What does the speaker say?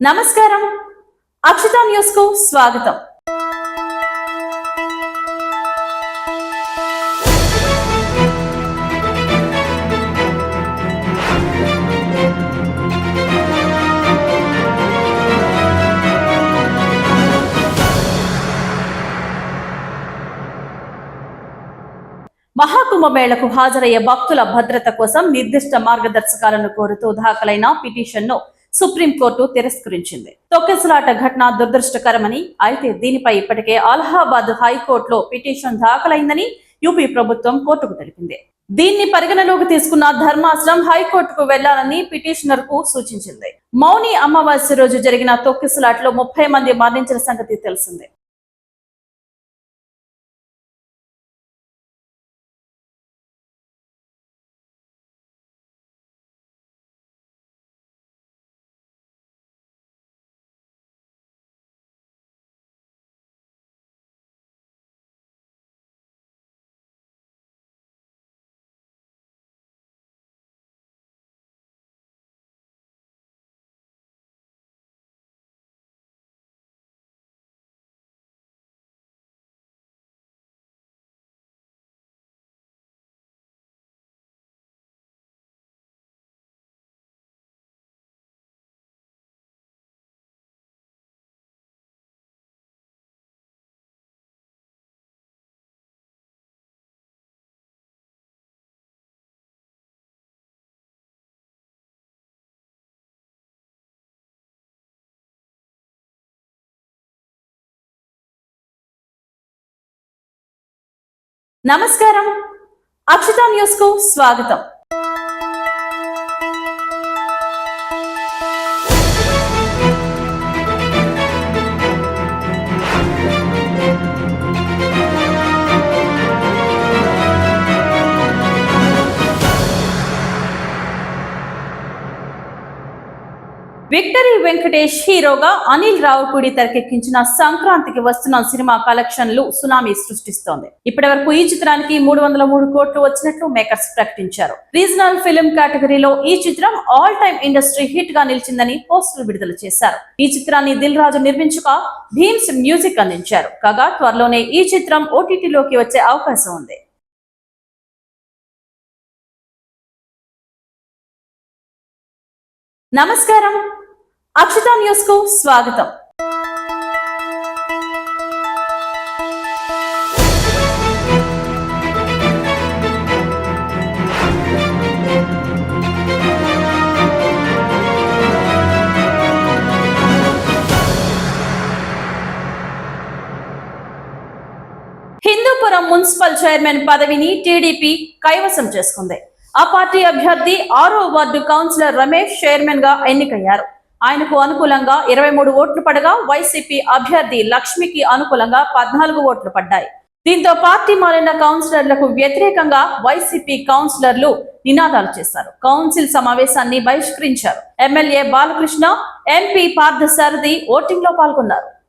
నమస్కారం. అక్షిత న్యూస్కు స్వాగతం మహాకుంభమేళకు హాజరయ్యే భక్తుల భద్రత కోసం నిర్దిష్ట మార్గదర్శకాలను కోరుతూ దాఖలైన పిటిషన్ను సుప్రీంకోర్టు తిరస్కరించింది. తొక్కిసలాట ఘటన దురదృష్టకరమని అయితే దీనిపై ఇప్పటికే అలహాబాద్ హైకోర్టులో పిటిషన్ దాఖలైందని యూపీ ప్రభుత్వం కోర్టుకు తెలిపింది. దీన్ని పరిగణలోకి తీసుకున్న ధర్మాసనం హైకోర్టుకు వెళ్ళాలని పిటిషనర్కు సూచించింది. మౌని అమావాస్య రోజు జరిగిన తొక్కిసలాట్లో ముప్పై మంది మరణించిన సంగతి తెలిసిందే. నమస్కారం. అక్షిత న్యూస్కు స్వాగతం. విక్టరీ వెంకటేష్ హీరోగా అనిల్ రావుపూడి తెరకెక్కించిన సంక్రాంతికి వస్తున్న సినిమా కలెక్షన్లు సునామీ సృష్టిస్తోంది. ఇప్పటి వరకు ఈ చిత్రానికి మూడు వందల మూడు కోట్లు వచ్చినట్లు మేకర్స్ ప్రకటించారు. రీజనల్ ఫిల్మ్ కేటగిరీలో ఈ చిత్రం ఆల్ టైమ్ ఇండస్ట్రీ హిట్గా నిలిచిందని పోస్టర్ విడుదల చేశారు. ఈ చిత్రాన్ని దిల్ రాజు నిర్మించగా భీమ్స్ మ్యూజిక్ అందించారు. కాగా త్వరలోనే ఈ చిత్రం ఓటీటీలోకి వచ్చే అవకాశం ఉంది. నమస్కారం. అక్షత న్యూస్కు స్వాగతం. హిందూపురం మున్సిపల్ చైర్మన్ పదవిని టీడీపీ కైవసం చేసుకుంది. ఆ పార్టీ అభ్యర్థి ఆరో వార్డు కౌన్సిలర్ రమేష్ చైర్మన్గా ఎన్నికయ్యారు. ఆయనకు అనుకూలంగా ఇరవై మూడు ఓట్లు పడగా వైసీపీ అభ్యర్థి లక్ష్మికి అనుకూలంగా పద్నాలుగు ఓట్లు పడ్డాయి. దీంతో పార్టీ మారిన కౌన్సిలర్లకు వ్యతిరేకంగా వైసీపీ కౌన్సిలర్లు నినాదాలు చేశారు. కౌన్సిల్ సమావేశాన్ని బహిష్కరించారు. ఎమ్మెల్యే బాలకృష్ణ ఎంపీ పార్థసారథి ఓటింగ్లో పాల్గొన్నారు.